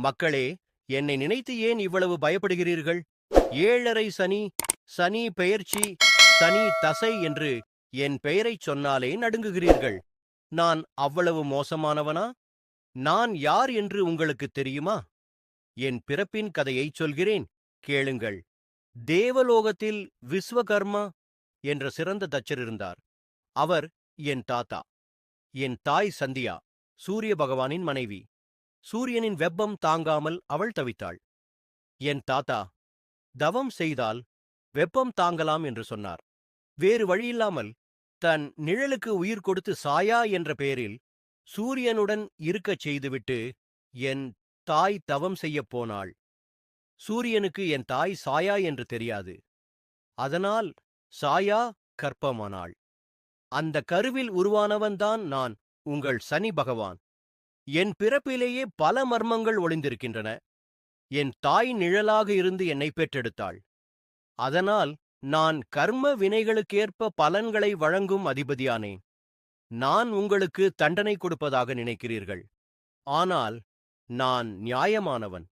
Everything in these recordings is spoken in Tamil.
மக்களே என்னை நினைத்து ஏன் இவ்வளவு பயப்படுகிறீர்கள்? ஏழரை சனி சனி பெயர்ச்சி சனி தசை என்று என் பெயரைச் சொன்னாலே நடுங்குகிறீர்கள். நான் அவ்வளவு மோசமானவனா? நான் யார் என்று உங்களுக்கு தெரியுமா? என் பிறப்பின் கதையைச் சொல்கிறேன் கேளுங்கள். தேவலோகத்தில் விஸ்வகர்மா என்ற சிறந்த தச்சர் இருந்தார். அவர் என் தாத்தா. என் தாய் சந்தியா சூரிய பகவானின் மனைவி. சூரியனின் வெப்பம் தாங்காமல் அவள் தவித்தாள். என் தாத்தா தவம் செய்தால் வெப்பம் தாங்கலாம் என்று சொன்னார். வேறு வழியில்லாமல் தன் நிழலுக்கு உயிர் கொடுத்து சாயா என்ற பெயரில் சூரியனுடன் இருக்கச் செய்துவிட்டு என் தாய் தவம் செய்யப் போனாள். சூரியனுக்கு என் தாய் சாயா என்று தெரியாது. அதனால் சாயா கற்பமானாள் அந்த கருவில் உருவானவன்தான் நான் உங்கள் சனி பகவான். என் பிறப்பிலேயே பல மர்மங்கள் ஒளிந்திருக்கின்றன. என் தாய் நிழலாக இருந்து என்னை பெற்றெடுத்தாள். அதனால் நான் கர்ம வினைகளுக்கேற்ப பலன்களை வழங்கும் அதிபதியானேன். நான் உங்களுக்கு தண்டனை கொடுப்பதாக நினைக்கிறீர்கள். ஆனால் நான் நியாயமானவன்.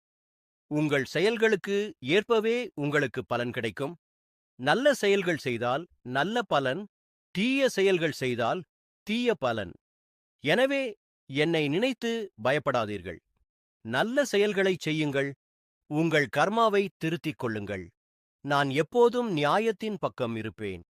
உங்கள் செயல்களுக்கு ஏற்பவே உங்களுக்கு பலன் கிடைக்கும். நல்ல செயல்கள் செய்தால் நல்ல பலன் தீய செயல்கள் செய்தால் தீய பலன். எனவே என்னை நினைத்து பயப்படாதீர்கள். நல்ல செயல்களைச் செய்யுங்கள். உங்கள் கர்மாவை திருத்திக் கொள்ளுங்கள். நான் எப்போதும் நியாயத்தின் பக்கம் இருப்பேன்.